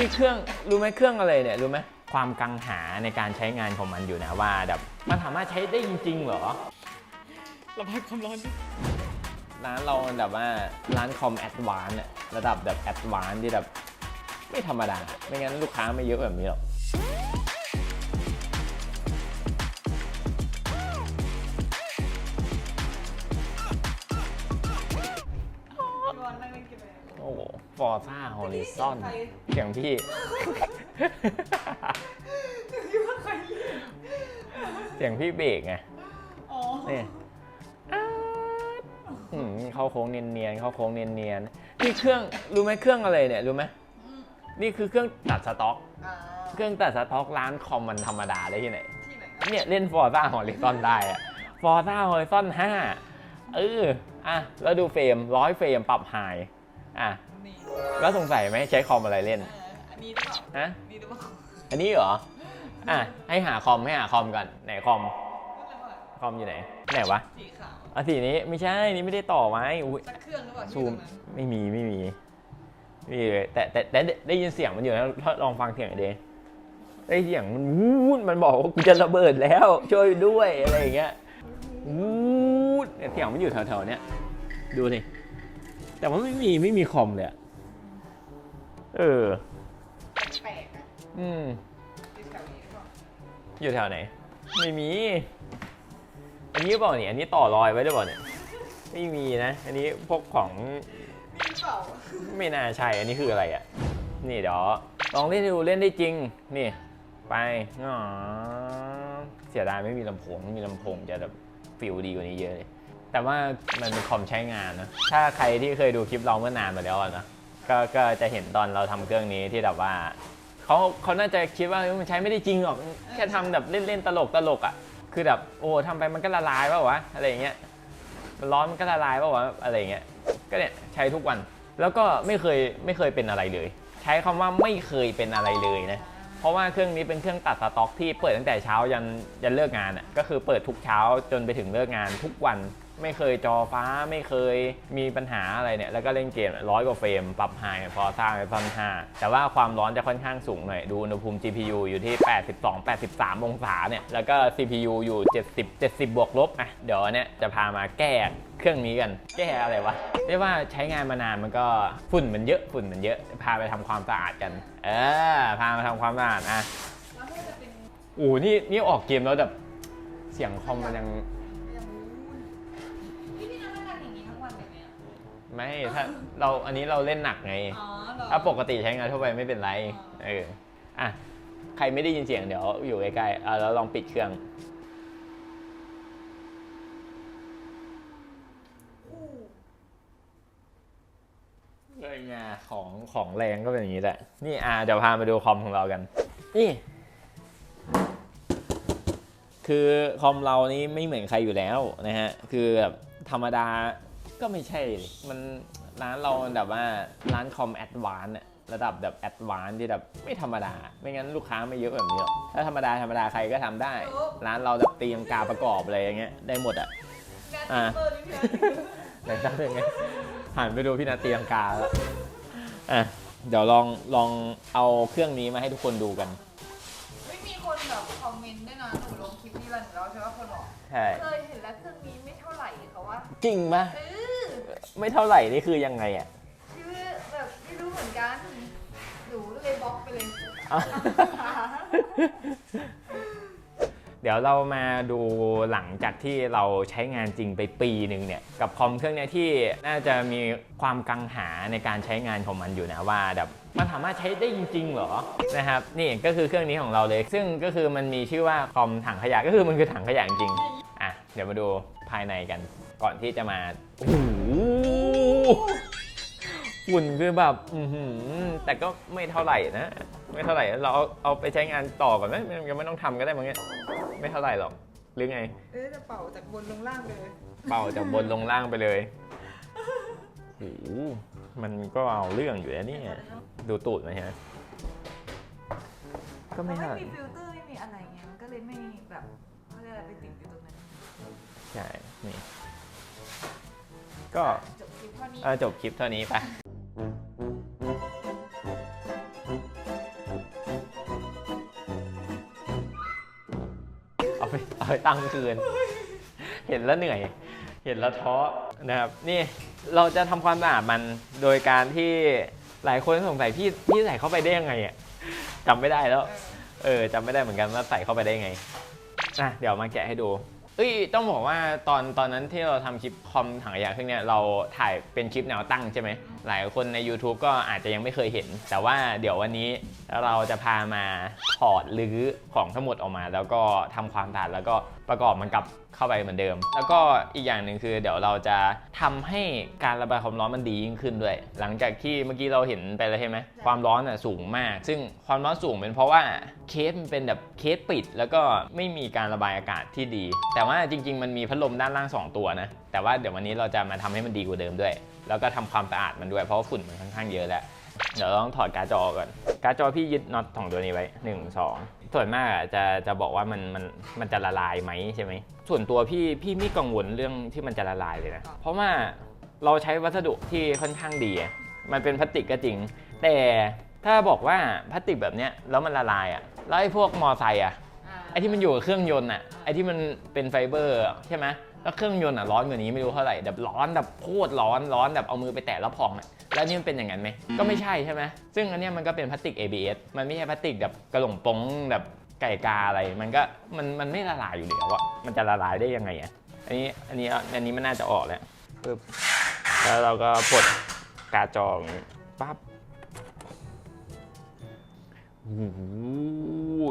นี่เครื่องรู้ไหมเครื่องอะไรเนี่ยรู้ไหมความกังหาในการใช้งานของมันอยู่นะว่าแบบมันสามารถใช้ได้จริงๆเหรอระบายความร้อนดิร้านเราแบบว่าร้านคอมแอดวานซ์ระดับแบบแอดวานซ์ที่แบบไม่ธรรมดา ไม่งั้นลูกค้าไม่เยอะแบบนี้หรอก อ้ฟอร์ซ่าฮอริซอนเสียงพี่ คิดว่าใครเล่นเสียงพี่เบรกไงอ๋อเนี่ยอาดอืมเข้าโค้งเนียนๆเข้าโค้งเนียนๆนี่เครื่องรู้ไหมเครื่องอะไรเนี่ยรู้ไหมนี่คือเครื่องตัดสต็อก อ่าเครื่องตัดสต็อกร้านคอมมันธรรมดาได้ที่ไหน ที่ไหนครับเนี่ยเล่นฟอร์ซ่าฮอริซอนได้อะฟอร์ซ่าฮอริซอน5เออ อะ แล้วดูเฟรมร้อยเฟรมปรับไฮอะนี่ แล้วสงสัยไหมใช้คอมอะไรเล่นเอ่ออันนี้หรือเปล่าฮะนี่หรือเปล่าอันนี้เหรออะให้หาคอมให้หาคอมก่อนไหนคอมนั่นแหละว่าคอมอยู่ไหนไหนวะสีขาวอะสีนี้ไม่ใช่นี่ไม่ได้ต่อไว้อุ้ยสักเครื่องหรือเปล่าที่ซูมตรงนั้นไม่มีไม่มีไม่มีเลยแต่แต่แต่ได้ได้ยินเสียงมันอยู่นะถ้าลองฟังเสียงหน่อยดิได้เสียงมันวูดมันบอกว่ากูจะระเบิดแล้วช่วยด้วยอะไรอย่างเงี้ยวูดเนี่ยเสียงมันอยู่แถวๆเนี้ยดูสิแต่ว่าไม่มีไม่มีคอมเลยอะ เออแปลกๆนะอืมที่แถวนี้หรือเปล่าอยู่แถวไหน ไม่มี อันนี้หรือเปล่าเนี่ยอันนี้ต่อรอยไว้หรือเปล่าเนี่ย ไม่มีนะ อันนี้พวกของนี่หรือเปล่าไม่น่าใช่ อันนี้คืออะไรอะ นี่เดี๋ยวลองเล่นดูเล่นได้จริง นี่ ไปอ๋อเสียดายไม่มีลำโพงไม่มีลำโพงจะแบบฟิลดีกว่านี้เยอะเลย แต่ว่ามันเป็นคอมใช้งานนะ ถ้าใครที่เคยดูคลิปเราเมื่อนานมาแล้วอะนะ ก็ก็จะเห็นตอนเราทำเครื่องนี้ที่แบบว่าเขาเขาน่าจะคิดว่าเฮ้ยมันใช้ไม่ได้จริงหรอก แค่ทำแบบเล่นๆตลกตลกๆอะ คือแบบโอ้ทำไปมันก็ละลายเปล่าวะอะไรอย่างเงี้ย มันร้อนมันก็ละลายเปล่าวะอะไรอย่างเงี้ย ก็เนี่ยใช้ทุกวัน แล้วก็ไม่เคยไม่เคยเป็นอะไรเลย ใช้คำว่าไม่เคยเป็นอะไรเลยนะ เพราะว่าเครื่องนี้เป็นเครื่องตัดสต็อกที่เปิดตั้งแต่เช้ายันยันเลิกงานอะ ก็คือเปิดทุกเช้าจนไปถึงเลิกงานทุกวัน ไม่เคยจอฟ้าไม่เคยมีปัญหาอะไรเนี่ย แล้วก็เล่นเกมร้อยกว่าเฟรม ปรับไฮพอสร้างไปพันห้าแต่ว่าความร้อนจะค่อนข้างสูงหน่อย ดูอุณหภูมิ GPU อยู่ที่ 82 83 องศาเนี่ย แล้วก็ CPU อยู่ 70 70 บวกลบอะเดี๋ยวเนี่ยจะพามาแก้เครื่องนี้กันแก้อะไรวะเรียกว่าใช้งานมานานมันก็ฝุ่นมันเยอะฝุ่นมันเยอะ พาไปทำความสะอาดกัน เออ พามาทำความสะอาดอะแล้โอ้นี่นี่ออกเกมแล้วแบบเสียงคอมมันยัง ไม่ ถ้าเราอันนี้เราเล่นหนักไง อ๋อเหรอถ้าปกติใช้งานทั่วไปไม่เป็นไรเอออะใครไม่ได้ยินเสียงเดี๋ยวอยู่ใกล้ๆอะแล้วลองปิดเครื่องอู้เลยไงของของแรงก็เป็นอย่างนี้แหละ นี่อะเดี๋ยวพามาดูคอมของเรากัน นี่ คือคอมเรานี้ไม่เหมือนใครอยู่แล้วนะฮะ คือแบบธรรมดา ก็ไม่ใช่มันร้านเราแบบว่าร้านคอมแอดวานซ์อะระดับแบบแอดวานซ์ที่แบบไม่ธรรมดา ไม่งั้นลูกค้าไม่เยอะแบบนี้หรอกถ้าธรรมดาธรรมดาใครก็ทำได้ ร้านเราแบบตีลังกาประกอบอะไรอย่างเงี้ยได้หมดอะ งานอะเปิดนี่พี่นะไหนตั้งเป็นไงหันไปดูพี่นาตีลังกาแล้วอะเดี๋ยวลองลองเอาเครื่องนี้มาให้ทุกคนดูกัน ไม่มีคนแบบคอมเมนต์ด้วยนะ หนูลงคลิปนี้แล้วแล้วใช่ไหมคนบอก ใช่ เคยเห็นแล้วเครื่องนี้ไม่เท่าไหร่เขาว่าจริงปะเออ ไม่เท่าไหร่นี่คือยังไงอะคือแบบไม่รู้เหมือนกันหนูเลยบล็อกไปเลยอะเดี๋ยวเรามาดูหลังจากที่เราใช้งานจริงไปปีหนึ่งเนี่ยกับคอมเครื่องเนี้ยที่น่าจะมีความกังหาในการใช้งานของมันอยู่นะว่าแบบมันสามารถใช้ได้จริงๆเหรอนะครับนี่ก็คือเครื่องนี้ของเราเลย ซึ่งก็คือมันมีชื่อว่าคอมถังขยะก็คือมันคือถังขยะจริงๆอะเดี๋ยวมาดูภายในกัน ก่อนที่จะมาโอ้โหฝุ่นคือแบบอือหือแต่ก็ไม่เท่าไหร่นะ ไม่เท่าไหร่เราเอาเอาไปใช้งานต่อก่อนไหมไม่ยังไม่ต้องทำก็ได้มั้งเนี่ยไม่เท่าไหร่หรอกหรือไง เออจะเป่าจากบนลงล่างไปเลย เป่าจากบนลงล่างไปเลยโอ้โหมันก็เอาเรื่องอยู่นะเนี่ยดูตูดไหมฮะก็ไม่ไม่เท่าไหร่มีฟิลเตอร์ไม่มีอะไรเงี้ยมันก็เลยไม่แบบเขาเรียกอะไรไปติดอยู่ตรงนั้น ใช่ นี่ ก็จบคลิปเท่านี้ไปเอาไปเอาไปตั้งคืน เห็นแล้วเหนื่อย เห็นแล้วท้อนะครับ นี่เราจะทำความสะอาดมันโดยการที่หลายคนสงสัยพี่พี่ใส่เข้าไปได้ยังไงอะจำไม่ได้แล้ว เออจำไม่ได้เหมือนกันว่าใส่เข้าไปได้ยังไงอะเดี๋ยวมาแกะให้ดู เอ้ยต้องบอกว่าตอนตอนนั้นที่เราทำคลิปคอมถังขยะเครื่องเนี้ยเราถ่ายเป็นคลิปแนวตั้งใช่ไหมหลายคนใน YouTube ก็อาจจะยังไม่เคยเห็น แต่ว่าเดี๋ยววันนี้เราจะพามาถอดหรือของทั้งหมดออกมา แล้วก็ทำความสะอาดแล้วก็ประกอบมันกลับเข้าไปเหมือนเดิม แล้วก็อีกอย่างหนึ่งคือ เดี๋ยวเราจะทำให้การระบายความร้อนมันดียิ่งขึ้นด้วย หลังจากที่เมื่อกี้เราเห็นไปแล้วใช่ไหมความร้อนอะสูงมาก ซึ่งความร้อนสูงเป็นเพราะว่าเคสมันเป็นแบบเคสปิด แล้วก็ไม่มีการระบายอากาศที่ดี แต่ว่าจริง ๆ มันมีพัดลมด้านล่างสองตัวนะแต่ว่าเดี๋ยววันนี้เราจะมาทำให้มันดีกว่าเดิมด้วย แล้วก็ทำความสะอาดมันด้วยเพราะฝุ่นมันค่อนข้างเยอะแล้วเดี๋ยวต้องถอดการ์ดจอก่อน การ์ดจอพี่ยึดน็อตสองตัวนี้ไว้1 2 ส่วนมากอะจะจะบอกว่ามันมันมันจะละลายไหมใช่ไหมส่วนตัวพี่พี่ไม่กังวลเรื่องที่มันจะละลายเลยนะ เพราะว่าเราใช้วัสดุที่ค่อนข้างดี มันเป็นพลาสติกก็จริง แต่ถ้าบอกว่าพลาสติกแบบเนี้ยแล้วมันละลายอะแล้วไอ้พวกมอไซค์อะอ่าไอ้ที่มันอยู่กับเครื่องยนต์อะไอ้ที่มันเป็นไฟเบอร์ใช่ไหม แล้วเครื่องยนต์อะร้อนกว่านี้ไม่รู้เท่าไหร่แบบร้อนแบบโคตรร้อนร้อนแบบเอามือไปแตะแล้วพองอะแล้วนี่มันเป็นอย่างนั้นไหมก็ไม่ใช่ใช่ไหมซึ่งอันเนี้ยมันก็เป็นพลาสติก ABS มันไม่ใช่พลาสติกแบบกระหล่งปงแบบไก่กาอะไรมันก็มันมันไม่ละลายอยู่แล้วอะมันจะละลายได้ยังไงอะอันนี้อันนี้อันนี้มันน่าจะออกแล้วปึ๊บแล้วเราก็ปลดกาจอองปั๊บ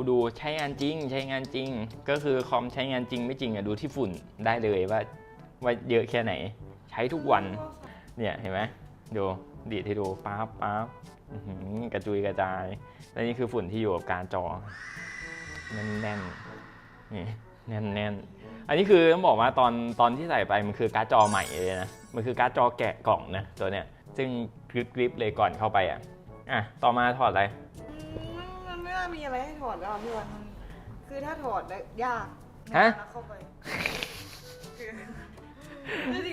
ดูใช้งานจริง ใช้งานจริง ก็คือคอมใช้งานจริงไม่จริงอะดูที่ฝุ่นได้เลยว่าว่าเยอะแค่ไหน ใช้ทุกวัน เนี่ยเห็นไหมดูดีดให้ดูปั๊บปั๊บกระจุยกระจายและนี่คือฝุ่นที่อยู่กับการจอแน่นแน่นนี่แน่นแน่นอันนี้คือต้องบอกว่าตอนตอนที่ใส่ไปมันคือการ์ดจอใหม่เลยนะมันคือการ์ดจอแกะกล่องนะตัวเนี้ยซึ่งกริบกริบเลยก่อนเข้าไปอะอะต่อมาถอดอะไร มันไม่น่ามีอะไรให้ถอดแล้วอะพี่วันมันคือถ้าถอดแล้วยากฮะแล้วเข้าไป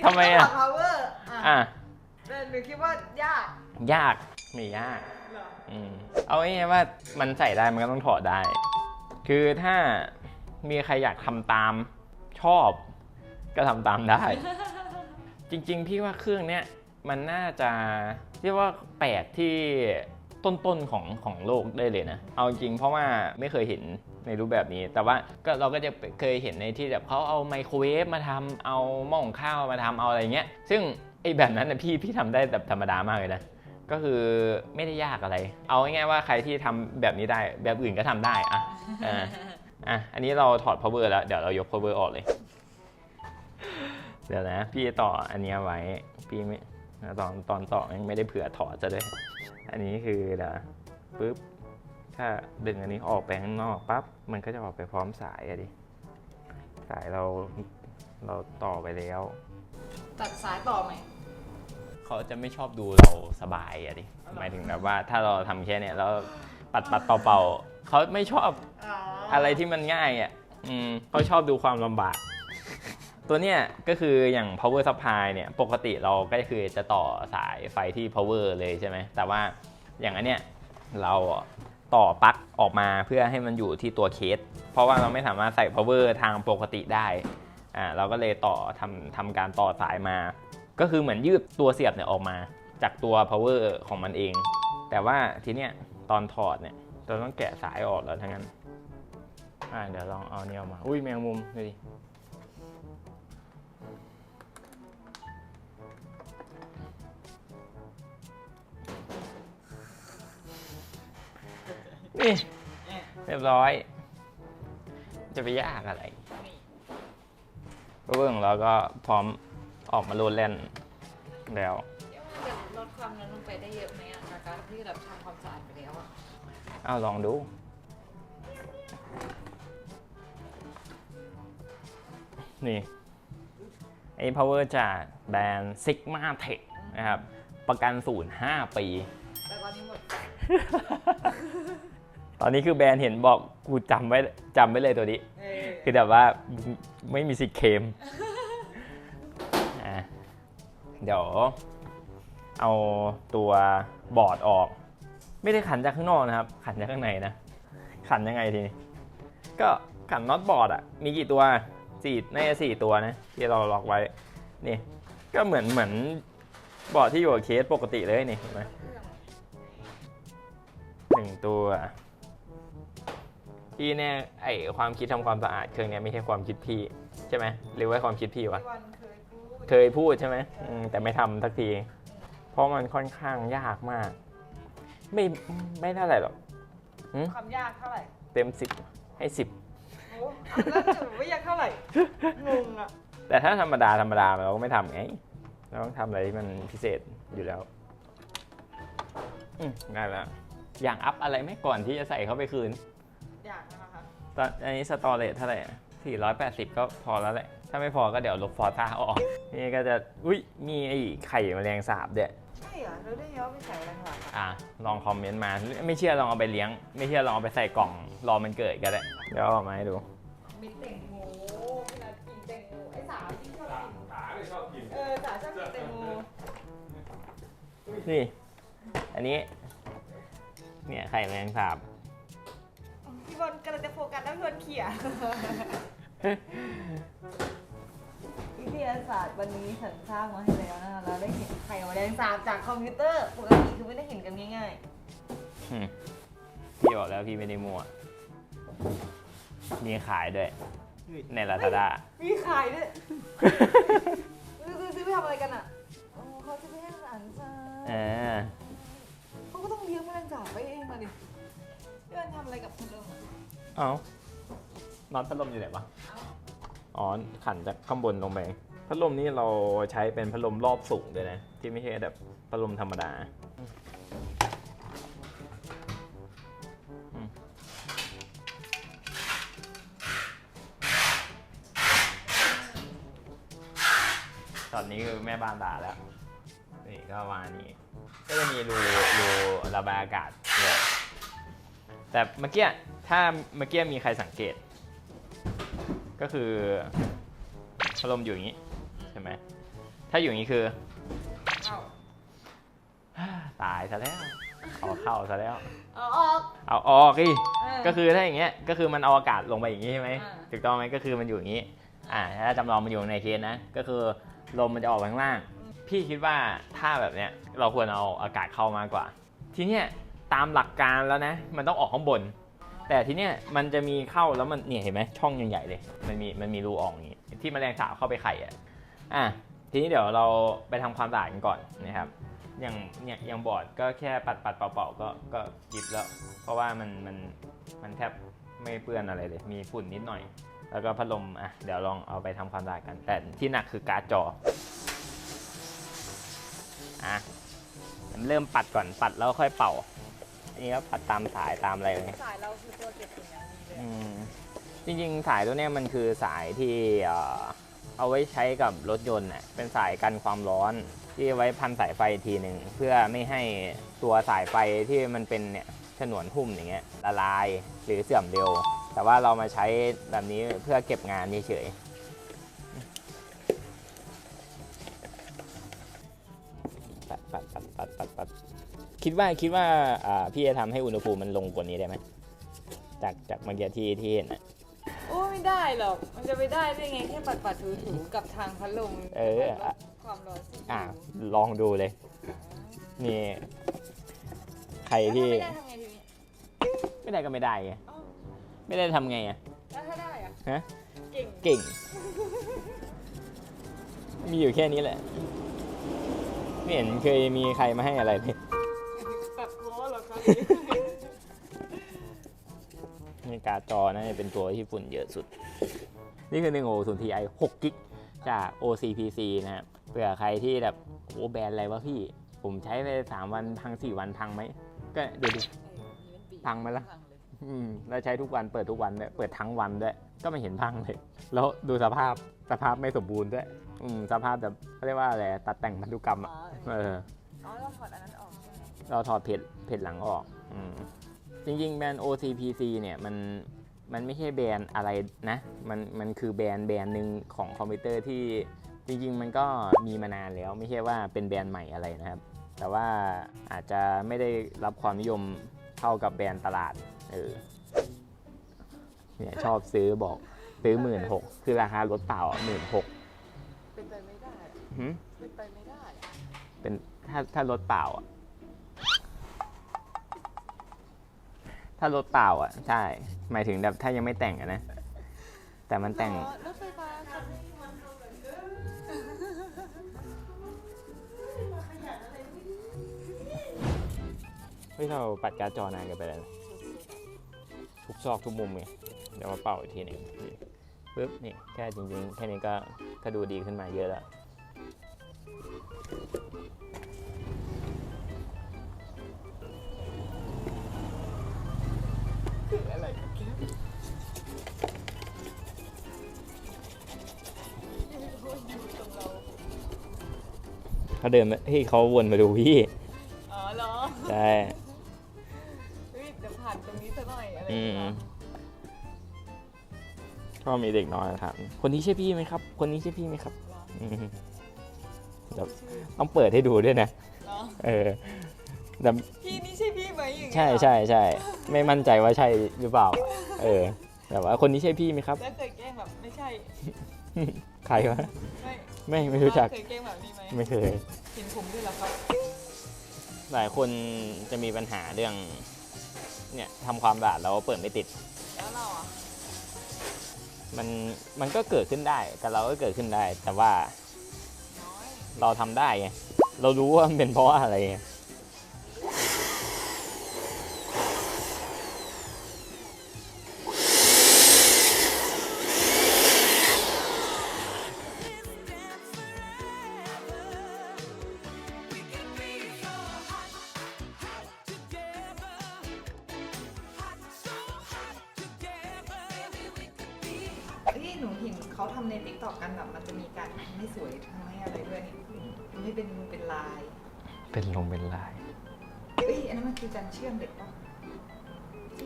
ทำไมอะถอด power อะอะแต่หนูคิดว่ายากยากไม่ยาก เหรออืมเอาง่ายๆว่ามันใส่ได้มันก็ต้องถอดได้ คือถ้ามีใครอยากทำตามชอบก็ทำตามได้ จริงๆ พี่ว่าเครื่องเนี้ยมันน่าจะเรียกว่าแปลกที่ ต้นๆของของโลกได้เลยนะ เอาจริงเพราะว่าไม่เคยเห็นในรูปแบบนี้ แต่ว่าก็เราก็จะเคยเห็นในที่แบบเขาเอาไมโครเวฟมาทำเอาหม้อหุงข้าวมาทำเอาอะไรเงี้ย ซึ่งไอ้แบบนั้นนะพี่พี่ทำได้แบบธรรมดามากเลยนะก็คือไม่ได้ยากอะไร เอาง่ายๆว่าใครที่ทำแบบนี้ได้แบบอื่นก็ทำได้อะอ่าอะอันนี้เราถอด power แล้ว เดี๋ยวเรายก power ออกเลย เดี๋ยวนะ พี่ต่ออันนี้ไว้ พี่ไม่ตอนตอนต่อยังไม่ได้เผื่อถอดจะด้วย อันนี้คือเดี๋ยวปุ๊บถ้าดึงอันนี้ออกไปข้างนอกปั๊บมันก็จะออกไปพร้อมสายอะดิสายเราเราต่อไปแล้ว ตัดสายต่อไหมเขาจะไม่ชอบดูเราสบายอะดิหมายถึงแบบว่าถ้าเราทำแค่เนี้ยแล้วปัดปัดเป่าๆเขาไม่ชอบอ๋อออะไรที่มันง่ายอะอืมเขาชอบดูความลำบาก ตัวเนี้ยก็คืออย่าง power supply เนี่ยปกติเราก็คือจะต่อสายไฟที่ power เลยใช่ไหมแต่ว่าอย่างอันเนี้ยเราต่อปลั๊กออกมาเพื่อให้มันอยู่ที่ตัวเคส เพราะว่าเราไม่สามารถใส่ power ทางปกติได้อ่าเราก็เลยต่อทำทำการต่อสายมา ก็คือเหมือนยืดตัวเสียบเนี่ยออกมา จากตัว power ของมันเอง แต่ว่าทีเนี้ยตอนถอดเนี่ยเราต้องแกะสายออกแล้วทั้งนั้นอ่าเดี๋ยวลองเอาเนี่ยออกมา อุ้ยแมงมุมดูดิ เรียบร้อย จะไปยากอะไรเบื้องเราก็พร้อมออกมาโลดเล่นแล้วเดี๋ยวมันจะลดความนั้นลงไปได้เยอะไหมอะจากการที่แบบทำความสะอาดไปแล้วอะเอาลองดู นี่ไอ้ power จากแบรนด์ Sigma Tech นะครับ ประกันศูนย์5ปี แต่ตอนนี้หมด ตอนนี้คือแบรนด์เห็นบอกกูจำไว้จำไว้เลยตัวนี้เออคือแบบว่าไม่มีสิทธิ์เคลมอะเดี๋ยวเอาตัวบอร์ดออก ไม่ได้ขันจากข้างนอกนะครับ ขันจากข้างในนะ ขันยังไงทีนี้ก็ขันน็อตบอร์ดอะ มีกี่ตัวสี่น่าจะสี่ตัวนะ ที่เราล็อกไว้ นี่ ก็เหมือนเหมือนบอร์ดที่อยู่กับเคสปกติเลยนี่เห็นไหมหนึ่งตัว พี่เนี่ยไอความคิดทำความสะอาดเครื่องเนี้ยไม่ใช่ความคิดพี่ใช่ไหมหรือว่าความคิดพี่วะพี่วันเคยพูดเคยพูดใช่ไหมอืมแต่ไม่ทำสักที เพราะมันค่อนข้างยากมาก ไม่ไม่เท่าไหร่หรอกความยากเท่าไหร่เต็มสิบให้สิบโอ้แล้วหนูไม่ยากเท่าไหร่ งงอะ แต่ถ้าธรรมดาธรรมดาเราก็ไม่ทำไงเราต้องทำอะไรที่มันพิเศษอยู่แล้วอืมได้แล้วอย่างอัพอะไรไหมก่อนที่จะใส่เข้าไปคืน อยากนะคะตอนอันนี้สตอเรจเท่าไหร่สี่ร้อยแปดสิบก็พอแล้วแหละ ถ้าไม่พอก็เดี๋ยวลบฟอร์ท่าออก นี่ก็จะ อุ้ยมีไอ้ไข่แมลงสาบด้วย ใช่เหรอรู้ได้ไงว่าไม่ใส่อะไรหรออะ ลองคอมเมนต์มา ไม่เชื่อลองเอาไปเลี้ยง ไม่เชื่อลองเอาไปใส่กล่อง รอมันเกิดก็ได้ เดี๋ยวเอาออกมาให้ดู มีเต่งโมพี่นัทกินเต่งโมไอ้สาวที่ชอบกินตาไม่ชอบกิน เออสาวชอบกินเต่งโมนี่ อันนี้ เนี่ยไข่แมลงสาบ พี่บอลกำลังจะโฟกัสแล้วพี่บอลเขี่ยวิทยาศาสตร์วันนี้ฉันสร้างมาให้แล้วนะคะเราได้เห็นไข่แมลงสาบจากคอมพิวเตอร์ปกติคือไม่ได้เห็นกันง่ายอืมพี่บอกแล้วพี่ไม่ได้มั่วมีขายด้วย ในลาซาด้า ๆ มีขายด้วยซื้อซื้อซื้อไปทำอะไรกันอะโอ้เขาจะไปให้อาหารสัตว์เออเขาก็ต้องเลี้ยงแมลงสาบไว้เองมาดิ พี่อลทำอะไรกับพัดลมอะเอานอนพัดลมอยู่ไหนวะ อ๋อ ขันจากข้างบนลงไป พัดลมนี่เราใช้เป็นพัดลมรอบสูงด้วยนะ ที่ไม่ใช่แบบพัดลมธรรมดาตอนนี้คือแม่บ้านด่าแล้ว นี่ก็วานี้ก็จะมีรูรูระบายอากาศ แต่เมื่อกี้ถ้าเมื่อกี้มีใครสังเกต ก็คือพัดลมอยู่อย่างนี้ใช่ไหมถ้าอยู่อย่างนี้คือเอาตายซะแล้วเอาเข้าซะแล้ว เอาออก เอาออกอีเออ ก็คือถ้าอย่างเงี้ยก็คือมันเอาอากาศลงไปอย่างนี้ใช่ไหมอ่า ถูกต้องไหมก็คือมันอยู่อย่างนี้ อ่าถ้าจำลองมันอยู่ในเคสนะก็คือลมมันจะออกไปข้างล่าง พี่คิดว่าถ้าแบบเนี้ยเราควรเอาอากาศเข้ามากกว่า ทีเนี้ย ตามหลักการแล้วนะ มันต้องออกข้างบน แต่ทีเนี้ยมันจะมีเข้าแล้วมันเนี่ยเห็นไหมช่องใหญ่ๆเลย มันมีมันมีรูออกอย่างงี้ที่แมลงสาบเข้าไปไข่อะอะทีนี้เดี๋ยวเราไปทำความสะอาดกันก่อนนะครับอย่างเนี่ยอย่างบอร์ดก็แค่ปัดปัดเป่าๆก็ก็จิบแล้ว เพราะว่ามันมันมันแทบไม่เปื้อนอะไรเลย มีฝุ่นนิดหน่อย แล้วก็พัดลมอะเดี๋ยวลองเอาไปทำความสะอาดกัน แต่ที่หนักคือการ์ดจออะเริ่มปัดก่อนปัดแล้วค่อยเป่า นนี้ก็ปัดตามสายตามอะไรเลยสายเราคือตัวเก็บฝุ่นอย่างดีเลยอืมจริงๆ สายตัวเนี้ยมันคือสายที่เอ่อเอาไว้ใช้กับรถยนต์น่ะเป็นสายกันความร้อน ที่ไว้พันสายไฟอีกทีหนึ่งเพื่อไม่ให้ตัวสายไฟที่มันเป็นเนี่ยฉนวนหุ้มอย่างเงี้ยละลายหรือเสื่อมเร็ว แต่ว่าเรามาใช้แบบนี้เพื่อเก็บงานเฉยๆปัดปัดปัดปัดปัดปัด คิดว่าคิดว่าอ่าพี่จะทำให้อุณหภูมิมันลงกว่านี้ได้ไหมจากจากเมื่อกี้ที่ที่เห็นอะโอ้ไม่ได้หรอก มันจะไปได้ได้ไงแค่ปัดปัดถูถูๆกับทางพัดลมเอออะความร้อนสูงอะลองดูเลยนี่ใครแล้วถ้าที่ไม่ได้ทำไงทีนี้ไม่ได้ก็ไม่ได้ไงอ้าวไม่ได้ทำไงอะแล้วถ้าได้อะฮะเก่งเก่ง มีอยู่แค่นี้แหละ ไม่เห็นเคยมีใครมาให้อะไรเลย นี่การ์ดจอน่าจะเป็นตัวที่ฝุ่นเยอะสุด นี่คือ1 6 0 Ti 6กิกจาก OCPC นะครับเผื่อใครที่แบบโอ้แบรนด์อะไรวะพี่ ผมใช้ไป 3 วันพัง 4 วันพังไหม ก็เดี๋ยวดิ พังไหมล่ะ อืมแล้วใช้ทุกวันเปิดทุกวันด้วยเปิดทั้งวันด้วย ก็ไม่เห็นพังเลย แล้วดูสภาพสภาพไม่สมบูรณ์ด้วย อืมสภาพแบบเขาเรียกว่าอะไรตัดแต่งพันธุกรรมอะเอออ๋อเราถอดอันนั้นออกใช่ไหม เราถอดเพจเพจหลังออกอมจริงๆ แบรนด์ OCPC เนี่ยมันมันไม่ใช่แบรนด์อะไรนะ มันมันคือแบรนด์แบรนด์หนึ่งของคอมพิวเตอร์ที่จริงๆ มันก็มีมานานแล้วไม่ใช่ว่าเป็นแบรนด์ใหม่อะไรนะครับ แต่ว่าอาจจะไม่ได้รับความนิยมเท่ากับแบรนด์ตลาด เออ เนี่ยชอบซื้อบอกซื้อหมื่นหกคือราคารถเปล่าหมื่นหกเป็นไปไม่ได้อะเป็นไปไม่ได้อะเป็นถ้าถ้ารถเปล่าอะ ถ้ารถเปล่าอะ ใช่ หมายถึงแบบถ้ายังไม่แต่งอะนะ แต่มันแต่ง อ๋อรถไฟฟ้าคันนี้เฮ้ยเราปัดการ์ดจอนานเกันไปแล้วนะทุกซอกทุกมุมไงเดี๋ยวมาเป่าอีกทีหนึ่งปึ๊บนี่แค่จริงๆ แค่นี้ก็ก็ดูดีขึ้นมาเยอะแล้ว เขาเดินมาเฮ้ยเขาวนมาดูพี่ อ๋อเหรอใช่เฮ้ยเดี๋ยวผ่านตรงนี้ซะหน่อยอะไรอือย่างมเงี้ยก็มีเด็กน้อยถามคนนี้ใช่พี่ไหมครับ คนนี้ใช่พี่ไหมครับเหรออืมเดี๋ยวต้องเปิดให้ดูด้วยนะ เหรอเออแต่พี่นี่ใช่พี่ไหมอย่างเงี้ยใช่เหรอใช่ใช่ไม่มั่นใจว่าใช่หรือเปล่า เออ แต่ว่าคนนี้ใช่พี่ไหมครับ แล้วเคยแกล้งแบบไม่ใช่ ใครวะไม่ ไม่ไม่รู้จักเคยแกล้งแบบนี้ไหมไม่เคย เห็นผมด้วยเหรอครับหลายคนจะมีปัญหาเรื่องเนี่ยทำความสะอาดแล้วเปิดไม่ติด แล้วเราอะมันมันก็เกิดขึ้นได้แต่เราก็เกิดขึ้นได้ แต่ว่าน้อยเราทำได้ไงเรารู้ว่ามันเป็นเพราะอะไรไง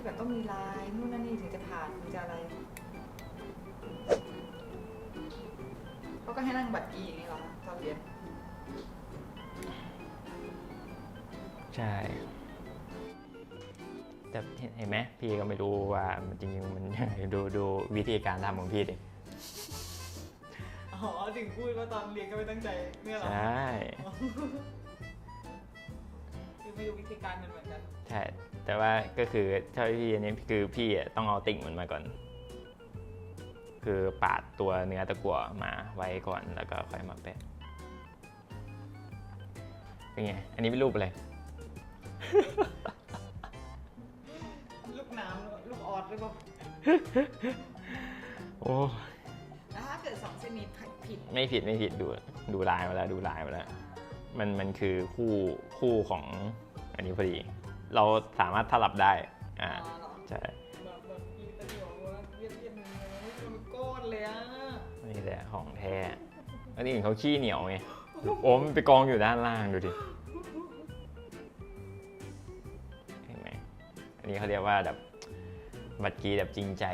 ที่แบบต้องมีลายนู่นนั่นนี่ถึงจะผ่านถึงจะอะไรเขาก็ให้นั่งบัตรกีอย่างนี้เหรอตอนเรียนใช่ แต่เห็นไหมพี่ก็ไม่รู้ว่ามันจริงๆมันยังไงดูดูวิธีการทำของพี่ดิอ๋อถึงพูดว่าตอนเรียนก็ไม่ตั้งใจเนี่ยเหรอใช่คือไม่รู้วิธีการมันเหมือนกัน ใช่ แต่ว่าก็คือเจ้าพี่อันนี้คือพี่อะต้องเอาติ่งมันมาก่อน คือปาดตัวเนื้อตะกั่วมาไว้ก่อนแล้วก็ค่อยมาแปะเป็นไง อันนี้เป็นรูปอะไร ลูกน้ำลูกออสหรือเปล่าโอ้แล้วถ้าเกิดสองเส้นนี้ผิด ไม่ผิดไม่ผิดดูดูลายมาแล้วดูลายมาแล้ว มันมันคือคู่คู่ของอันนี้พอดี เราสามารถสลับได้อ่าอ๋อเหรอใช่แบบแบบกีตะเดียวว่าเวียนเวียนเลยมันก้อนเลยอะนี่แหละของแท้อันนี้เห็นเขาขี้เหนียวไงโอ้มันไปกองอยู่ด้านล่างดูดิเห็นไหมอันนี้เขาเรียกว่าแบบบัตรกีแบบจริงใจ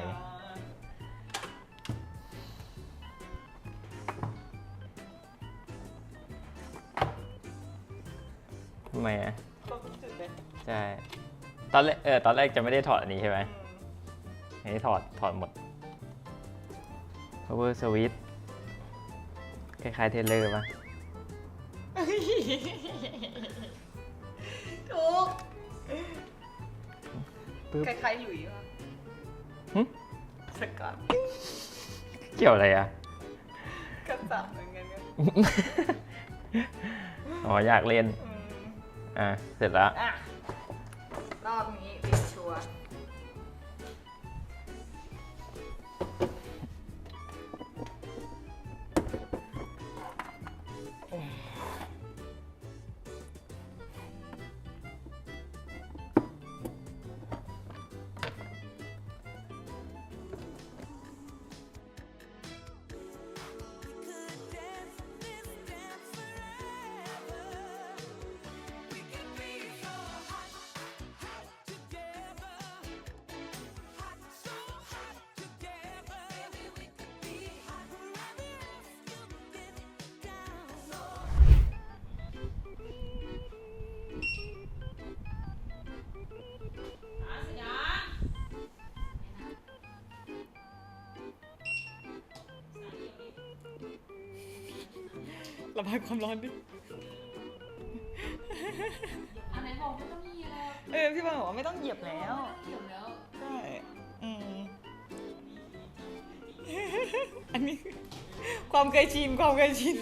ทำไมอะครบจุดเลย ใช่ ตอนแรกเออตอนแรกจะไม่ได้ถอดอันนี้ใช่ไหมอันนี้ถอดถอดหมด power switch คล้ายๆเทเลอร์ป่ะ ถูกปึ๊บคล้ายๆหลุยส์ป่ะหึสกัดเกี่ยวอะไรอะ กระสับเหมือนกันกันอ๋ออยากเล่น อืมอะ เสร็จแล้ว อะ รอบนี้ติดชัวร์ ระบายความร้อนดิอันไหนบอกไม่ต้องมีแล้วเออพี่บอลบอกว่าไม่ต้องเหยียบแล้วเกี่ยวแล้ว ใช่อืมอันนี้คือความเคยชินความเคยชิน